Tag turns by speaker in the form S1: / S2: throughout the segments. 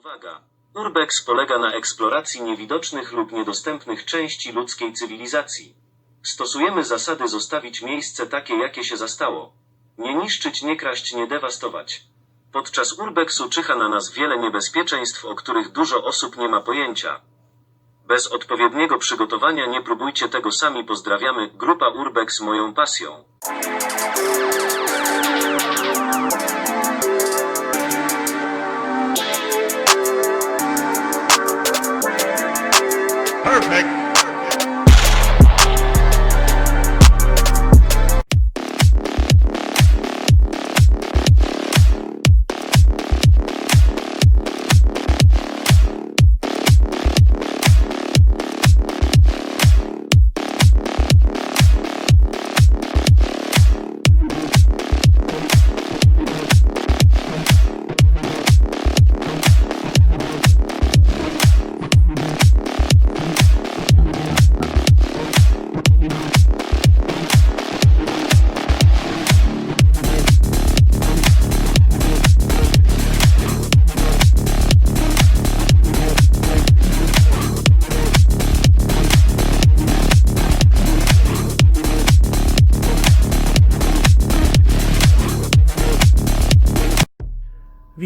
S1: Uwaga! Urbex polega na eksploracji niewidocznych lub niedostępnych części ludzkiej cywilizacji. Stosujemy zasady zostawić miejsce takie, jakie się zastało. Nie niszczyć, nie kraść, nie dewastować. Podczas urbexu czyha na nas wiele niebezpieczeństw, o których dużo osób nie ma pojęcia. Bez odpowiedniego przygotowania nie próbujcie tego sami. Pozdrawiamy. Grupa Urbex moją pasją.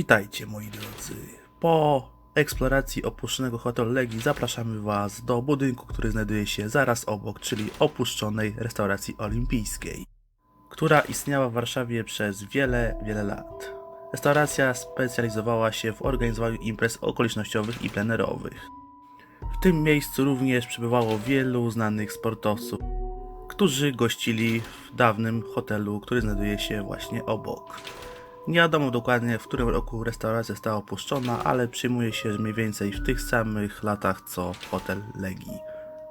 S2: Witajcie moi drodzy. Po eksploracji opuszczonego hotelu Legii zapraszamy Was do budynku, który znajduje się zaraz obok, czyli opuszczonej restauracji olimpijskiej, która istniała w Warszawie przez wiele, wiele lat. Restauracja specjalizowała się w organizowaniu imprez okolicznościowych i plenerowych. W tym miejscu również przebywało wielu znanych sportowców, którzy gościli w dawnym hotelu, który znajduje się właśnie obok. Nie wiadomo dokładnie, w którym roku restauracja została opuszczona, ale przyjmuje się mniej więcej w tych samych latach co hotel Legii.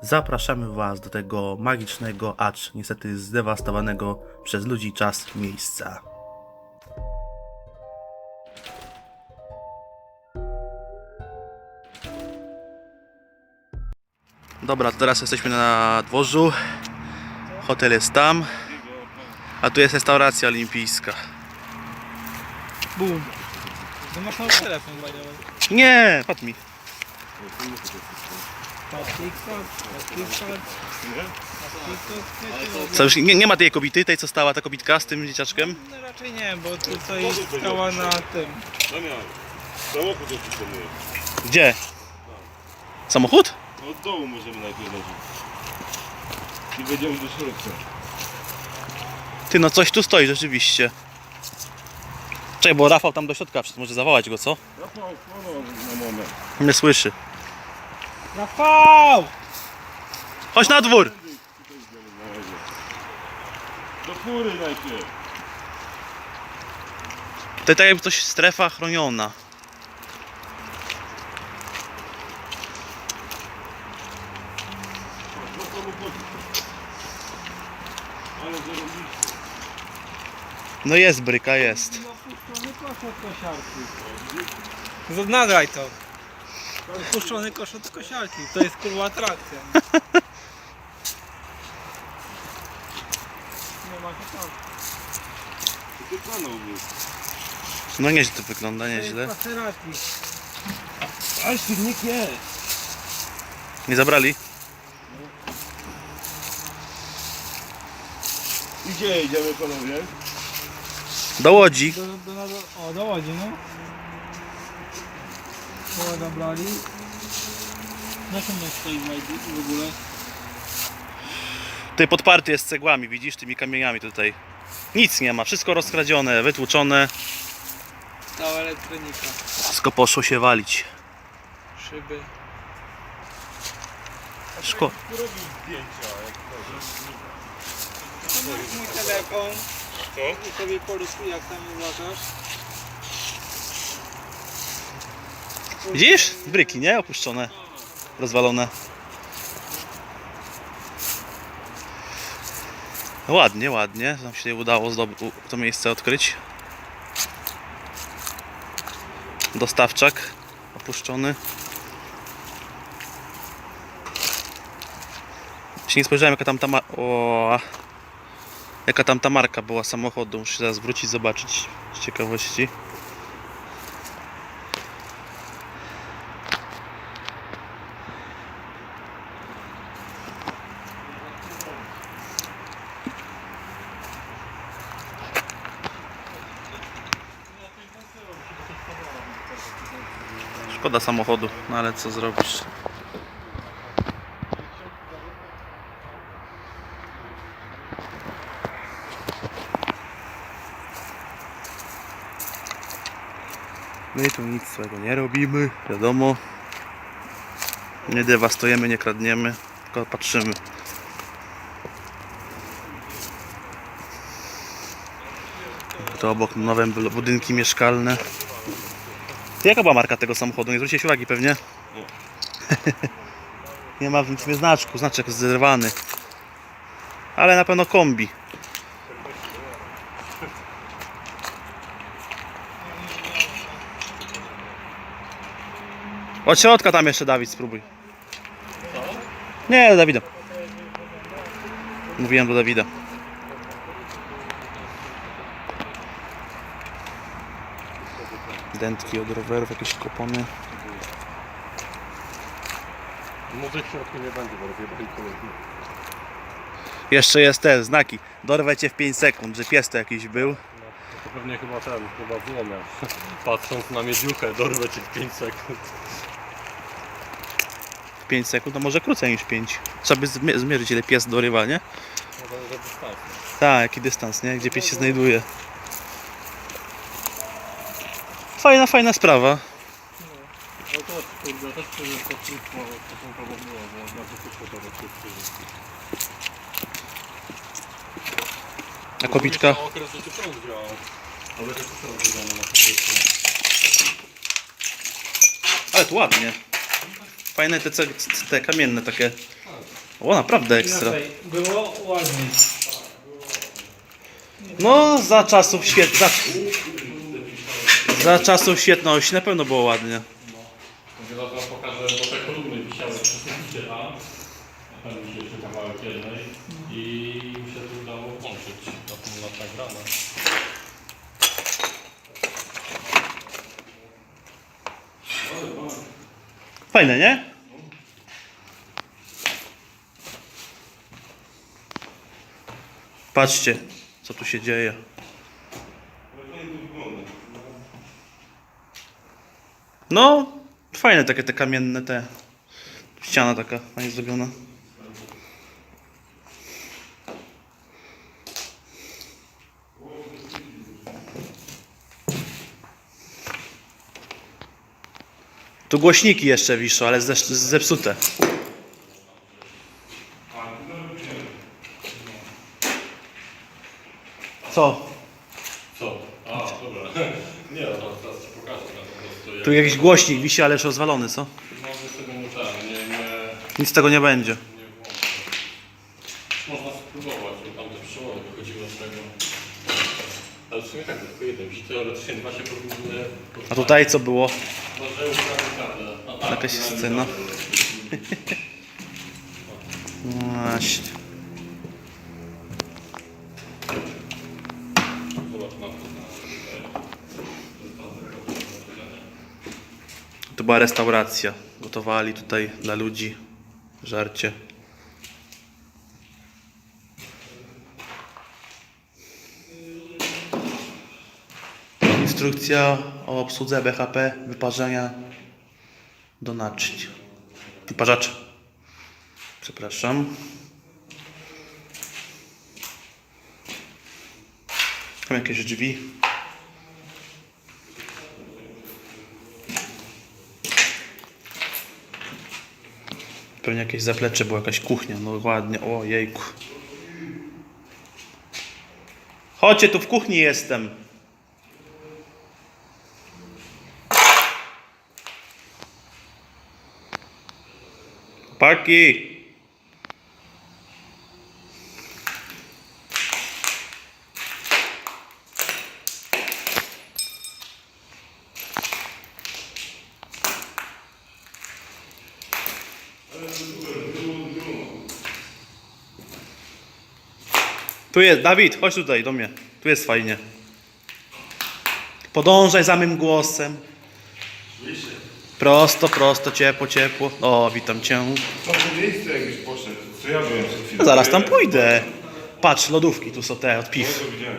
S2: Zapraszamy Was do tego magicznego, acz niestety zdewastowanego przez ludzi czas miejsca. Dobra, teraz jesteśmy na dworzu. Hotel jest tam, a tu jest restauracja olimpijska.
S3: Bum. No masz mały telefon, way.
S2: Nie, patrz mi. Co już nie, nie ma tej kobity, tej co stała ta kobitka z tym dzieciaczkiem?
S3: No raczej nie, bo tutaj stała na tym.
S4: Damian, samochód opuszczony.
S2: Gdzie? Samochód?
S4: No od dołu możemy najpierw lecieć. I wejdziemy do środka.
S2: Ty no coś tu stoi rzeczywiście. Czekaj, bo Rafał tam do środka przyszedł, może zawołać go, co?
S4: Rafał, chwalą na moment.
S2: Nie słyszy.
S3: Rafał!
S2: Chodź na dwór!
S4: Do fury najpierw.
S2: Tutaj tak jakby coś strefa chroniona. No jest bryka, jest.
S3: Kosz od kosiarki. Z- Nagraj to. Opuszczony kosz od kosiarki. To jest kurwa atrakcja. Nie ma
S4: jest.
S2: No nieźle to wygląda,
S3: To jest
S2: nieźle.
S3: Maserati.
S4: A silnik jest.
S2: Nie zabrali?
S4: I gdzie jedziemy panowie?
S2: Do Łodzi.
S3: Do, do, do, do, o, do Łodzi, no. Koło dobrali. Na czym my stoi w ogóle?
S2: Tutaj podparty jest cegłami, widzisz, tymi kamieniami tutaj. Nic nie ma, wszystko rozkradzione, wytłuczone.
S3: Cała elektronika.
S2: Wszystko poszło się walić.
S3: Szyby.
S2: Szko
S4: Tu robił zdjęcia. Jak
S3: To masz mój telefon
S4: Co?
S3: i sobie porysuj jak tam uważasz.
S2: Widzisz? Bryki, nie? Opuszczone. Rozwalone. Ładnie, ładnie. Nam się udało to miejsce odkryć. Dostawczak opuszczony. Się nie spojrzałem jaka tam ta ma- o, Jaka tam ta marka była samochodu? Muszę zaraz wrócić zobaczyć z ciekawości. Szkoda samochodu, no ale co zrobisz? My tu nic swego nie robimy, wiadomo. Nie dewastujemy, nie kradniemy, tylko patrzymy. To obok nowe budynki mieszkalne. Jaka była marka tego samochodu? Nie zwróciłeś uwagi pewnie?
S4: Nie.
S2: Nie ma w nim znaczku, znaczek zerwany. Ale na pewno kombi. Od środka tam jeszcze Dawid spróbuj. Nie, do Dawida. Mówiłem do Dawida. Dętki od rowerów, jakieś kopony.
S4: Może w środku nie będzie, bo rozjebali kolejny.
S2: Jeszcze jest te znaki. Dorwę cię w 5 sekund, że pies to jakiś był.
S4: To pewnie chyba ten, chyba złomia. Patrząc na miedziuchę, dorwę cię w 5 sekund.
S2: W 5 sekund, to może krócej niż 5. Trzeba by zmie- zmierzyć ile pies dorywa, nie? Tak, jaki dystans, nie? Gdzie pies się znajduje. Fajna, fajna sprawa.
S4: No kurde, też to.
S2: A
S4: okres, że prąd działał. Ale to.
S2: Ale tu ładnie. Fajne te, te kamienne takie. O, naprawdę ekstra.
S3: Było ładniej.
S2: No, za czasów świet... Za, za czasów świetności na pewno było ładnie.
S4: Zaraz wam pokażę, bo te kolumny wisiały przy suficie A. Tam mi się jeszcze kawałek jednej. I mi się tu udało włączyć. Na tym lat nagrane.
S2: Fajne, nie? Patrzcie, co tu się dzieje. No, fajne takie te kamienne te. Ściana taka fajnie zrobiona. Tu głośniki jeszcze wiszą, ale ze- zepsute. Co?
S4: Co? A, dobra. Nie, no teraz ci pokażę. Prostu jak...
S2: Tu jakiś głośnik wisi, ale już rozwalony, co?
S4: Może z tego nie ten, nie, nie,
S2: Nic z tego nie będzie.
S4: nie włączę. Można spróbować, bo tam te przełony wychodziły z tego. Ale w sumie tak, tylko teoretycznie dwa się powinny...
S2: A tutaj co było?
S4: Może ukradł. A tak,
S2: Jakaś
S4: ukradł
S2: scena. Właśnie.
S4: Zobacz, na...
S2: To była restauracja. Gotowali tutaj dla ludzi żarcie. Instrukcja o obsłudze BHP wyparzenia do naczyń. Przepraszam. Tam jakieś drzwi. Pewnie jakieś zaplecze, była jakaś kuchnia. No ładnie, o jejku. Chodźcie, tu w kuchni jestem. Paki. Tu jest, Dawid, chodź tutaj do mnie. Tu jest fajnie. Podążaj za mym głosem. Prosto, prosto, ciepło, ciepło. O, witam cię.
S5: No to miejsce jakbyś poszedł, co ja byłem przed chwilą.
S2: Zaraz tam pójdę. Patrz, lodówki tu są te od
S5: No
S2: piw.
S5: to widziałem.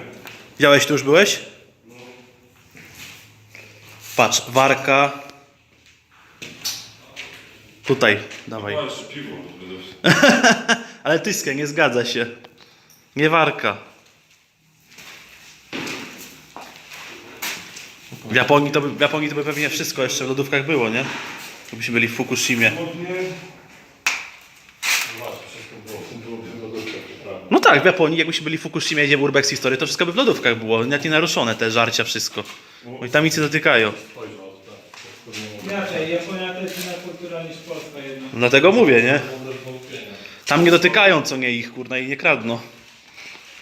S2: Widziałeś, tu już byłeś? Patrz, warka. Tutaj, dawaj.
S5: No, piwo.
S2: Ale tyskę, nie zgadza się. Nie warka. W Japonii, to by, w Japonii to by pewnie wszystko jeszcze w lodówkach było, nie? Gdybyśmy byli w Fukushimie. No tak, w Japonii, jakbyśmy byli w Fukushimie, gdzie w Urbex History, to wszystko by w lodówkach było. Nawet nie naruszone te żarcia, wszystko. No i tam nic nie dotykają.
S4: Tak.
S3: Inaczej, Japonia to jest inna kultura niż Polska jednak.
S2: Dlatego mówię, nie? Tam nie dotykają co nie ich, kurna, i nie kradną.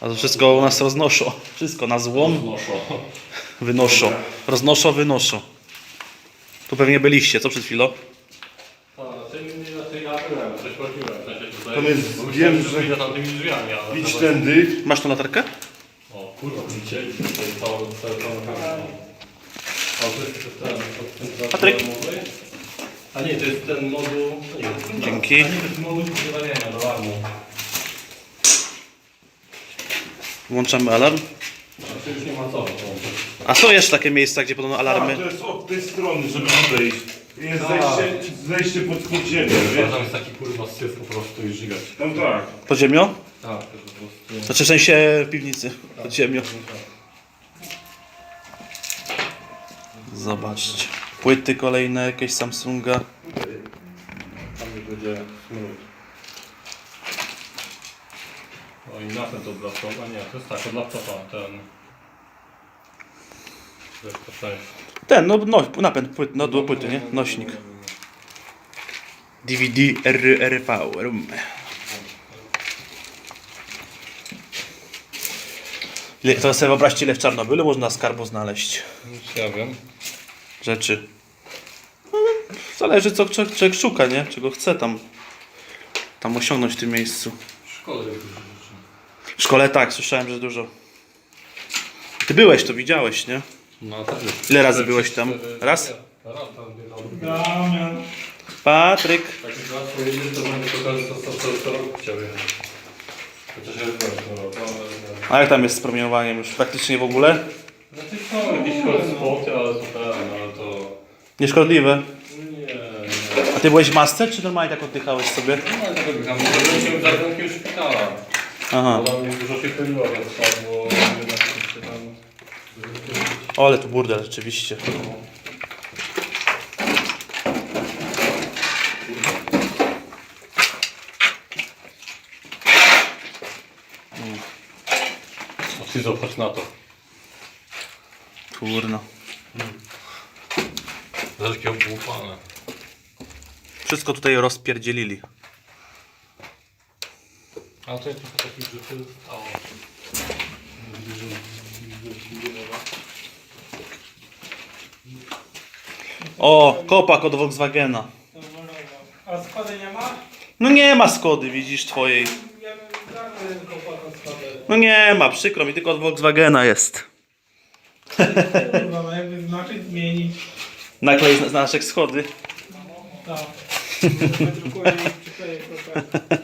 S2: A to wszystko u nas roznoszą. Wszystko na złom
S4: Znoszą.
S2: Wynoszą. Roznoszą, wynoszą. Tu pewnie byliście, co przed chwilą?
S4: A, na tej ja byłem, coś chodziłem, w sensie tutaj.
S5: Tam jest
S4: bo
S5: zdjęcie,
S4: myślałem, że wyjdę tamtymi drzwiami, ale...
S5: Idź
S4: to-
S5: tędy.
S2: Masz tą latarkę?
S4: O kurwa, widzieli, to jest O, to jest ten, to jest ten
S2: Patryk.
S4: A nie, to jest ten moduł... Nie,
S2: Dzięki.
S4: A nie, to jest moduł wyzwania do alarmu.
S2: Włączamy alarm.
S4: A to już nie ma co.
S2: A są jeszcze takie miejsca, gdzie podobno
S5: A,
S2: alarmy.
S5: to jest od tej strony, żeby odejść. Jest zejście, zejście pod
S4: A
S5: wiesz?
S4: tam jest taki kurwa syf po prostu i żygać.
S5: Tam tak.
S2: Pod ziemią?
S4: Tak, to po prostu...
S2: Znaczy w sensie w piwnicy. Pod ziemią. Zobaczcie. Płyty kolejne, jakieś Samsunga.
S4: Tam już będzie smród. O i na ten to od laptopa, nie, to jest tak, od laptopa, ten... To jest to część.
S2: Ten, no, no napęd płyt, no do płyty, nie? Nośnik. DVD RRV. Ile- To sobie wyobraźcie, ile w Czarnobylu można skarbu znaleźć
S4: ja wiem.
S2: rzeczy. No, Zależy co człowiek szuka, nie? Czego chce tam, tam osiągnąć w tym miejscu.
S4: Dużo rzeczy.
S2: W szkole tak, słyszałem, że dużo. Ty byłeś, to widziałeś, nie?
S4: No tak jest.
S2: Ile razy byłeś tam? Raz?
S4: Raz tam.
S2: Patryk.
S4: Tak jak raz powiedzieć, to będzie pokazać, co co- co- co rok chciał jechać. Chociaż ja byłem co roku, ale...
S2: A jak tam jest z promieniowaniem? Już praktycznie w ogóle?
S4: Znaczy są jakieś ale to ten, ale to...
S2: Nieszkodliwe.
S4: Nie, nie.
S2: A ty byłeś w masce, czy normalnie tak oddychałeś sobie?
S4: No ale tego biegam. Byłem w szpitala.
S2: Aha.
S4: Bo tam dużo się chyliło, więc jednak.
S2: O, ale tu burdel, rzeczywiście.
S4: O, ty zobacz na to.
S2: Kurno.
S4: Zobacz jakie obłupane.
S2: Wszystko tutaj rozpierdzielili.
S4: A to jest trochę takich rzeczy stało.
S2: O, kopak od Volkswagena.
S3: A składy nie ma?
S2: No nie ma Skody, widzisz, twojej.
S3: Ja bym.
S2: No nie ma, przykro mi, tylko od Volkswagena jest.
S3: Kurwa, no jakby znaczyć zmienić.
S2: Naklej zna- znaczek Schody.
S3: Tak. Wydrukuję i przykleję kopertę.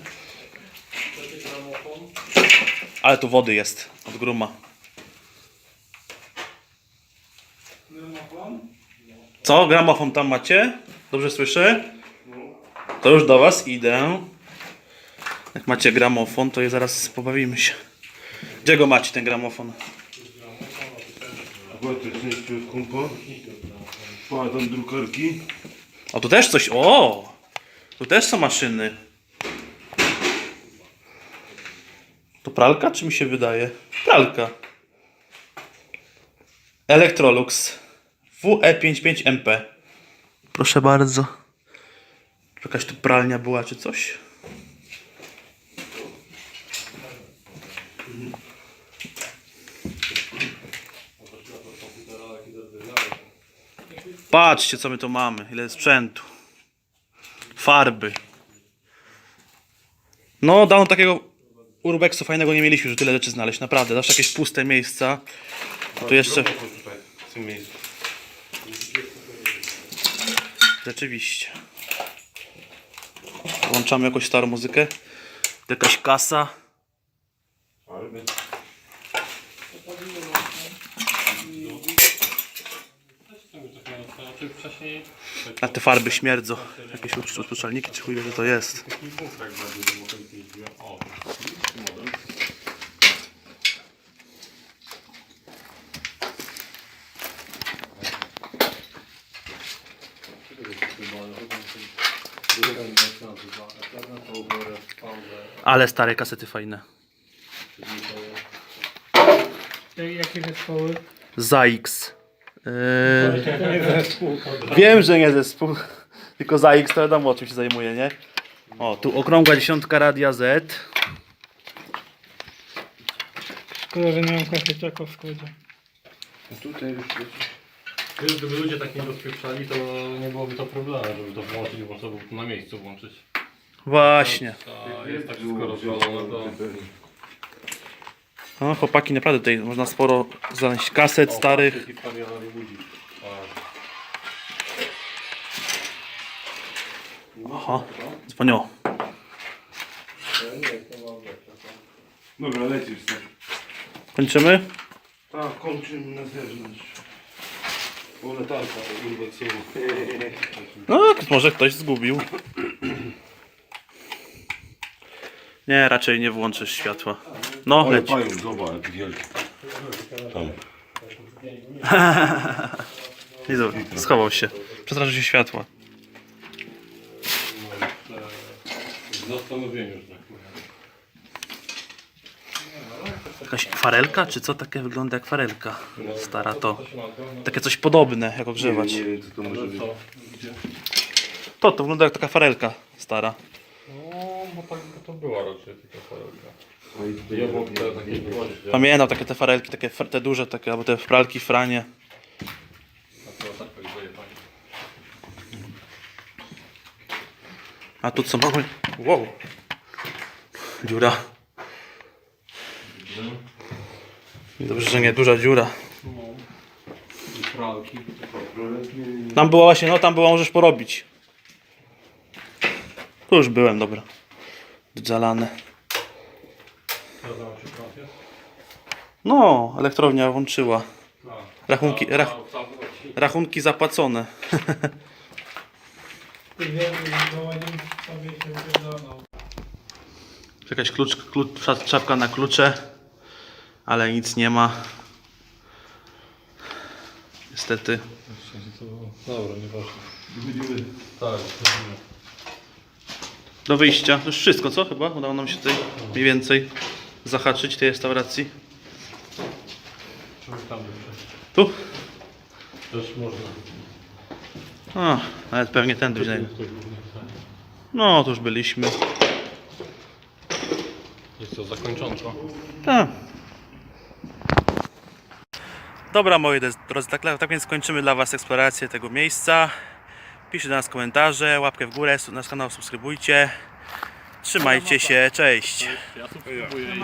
S2: Ale tu wody jest, od gruma. Co, gramofon tam macie? Dobrze słyszę? To już do was idę. Jak macie gramofon, to je zaraz pobawimy się. Gdzie go macie, ten gramofon?
S5: Tam drukarki.
S2: O, tu też coś, o! Tu też są maszyny. To pralka, czy mi się wydaje? Pralka. Electrolux. WE55MP. Proszę bardzo. Jakaś tu pralnia była, czy coś? Patrzcie, co my tu mamy. Ile sprzętu. Farby. No, dawno takiego urbexu fajnego nie mieliśmy, że tyle rzeczy znaleźć. Naprawdę, zawsze jakieś puste miejsca. Tu jeszcze...
S5: W tym miejscu.
S2: Rzeczywiście. Włączamy jakąś starą muzykę. Jakaś kasa. A te farby śmierdzą. Jakieś uszczelniki czy chuj wie, że to jest.
S4: Taki bukrek bardziej, bo ten jeździłem. O, taki model.
S2: Ale stare kasety fajne.
S3: Jakie zespoły?
S2: ZAX. Yy, wiem, że nie zespół. Tylko ZAX to wiadomo o czym się zajmuje, nie? O, tu okrągła dziesiątka Radia Z.
S3: Szkoda, że nie mam kaseciaka w składzie.
S4: Wiesz, gdyby ludzie tak nie rozpieprzali, to nie byłoby to problemu, żeby to włączyć, bo można było to na miejscu włączyć.
S2: Właśnie.
S4: A jest tak wszystko rozwalone, to...
S2: No, chłopaki, naprawdę tutaj można sporo znaleźć kaset starych.
S4: Historia ludzi.
S2: Aha, dzwoniło.
S5: Dobra, lecisz tak.
S2: Kończymy?
S5: Tak, kończymy na zewnątrz. O, latarka, urbexowa.
S2: No, może ktoś zgubił. Nie, raczej nie włączysz światła. No,
S5: Ale
S2: leci.
S5: pająk, zobacz, jaki wielki. Tam.
S2: Jezu, schował się. Przestraszył się światła.
S4: W zastanowieniu, że tak powiem.
S2: Jakaś farelka, czy co takie wygląda jak farelka? Stara to. Takie coś podobne, jak ogrzewać.
S5: Nie wiem, co to może być.
S2: To, to wygląda jak taka farelka stara.
S4: No, bo tak to była raczej tylko farelka. I obok te takie gwoździe.
S2: Pamiętam takie te farelki, takie fr- te duże, takie, albo te pralki, franie.
S4: A to tak zajebanie.
S2: A tu co mamy? Wow. Dziura. Dobrze, że nie duża dziura.
S4: Pralki.
S2: Tam była właśnie, no tam była, możesz porobić. Tu już byłem, dobra. Zalane. No, elektrownia włączyła. Rachunki, rach, rachunki zapłacone.
S3: Wypierdolą.
S2: Jakaś klucz, klucz, czapka na klucze, ale nic nie ma. Niestety.
S4: Dobra, nieważne.
S5: Będziemy
S4: Tak, będziemy.
S2: Do wyjścia. To już wszystko, co chyba? Udało nam się tutaj mniej więcej zahaczyć tej restauracji.
S4: Czemu tam jeszcze?
S2: Tu?
S4: Też można.
S2: A, nawet pewnie tędy wziąłem.
S4: To głównie tutaj.
S2: No, tu już byliśmy.
S4: Jest to zakończonko.
S2: Tak. Dobra, moi drodzy, tak, tak więc kończymy dla Was eksplorację tego miejsca. Piszcie do nas komentarze, łapkę w górę, nasz kanał subskrybujcie. Trzymajcie się, cześć.
S4: Ja subskrybuję.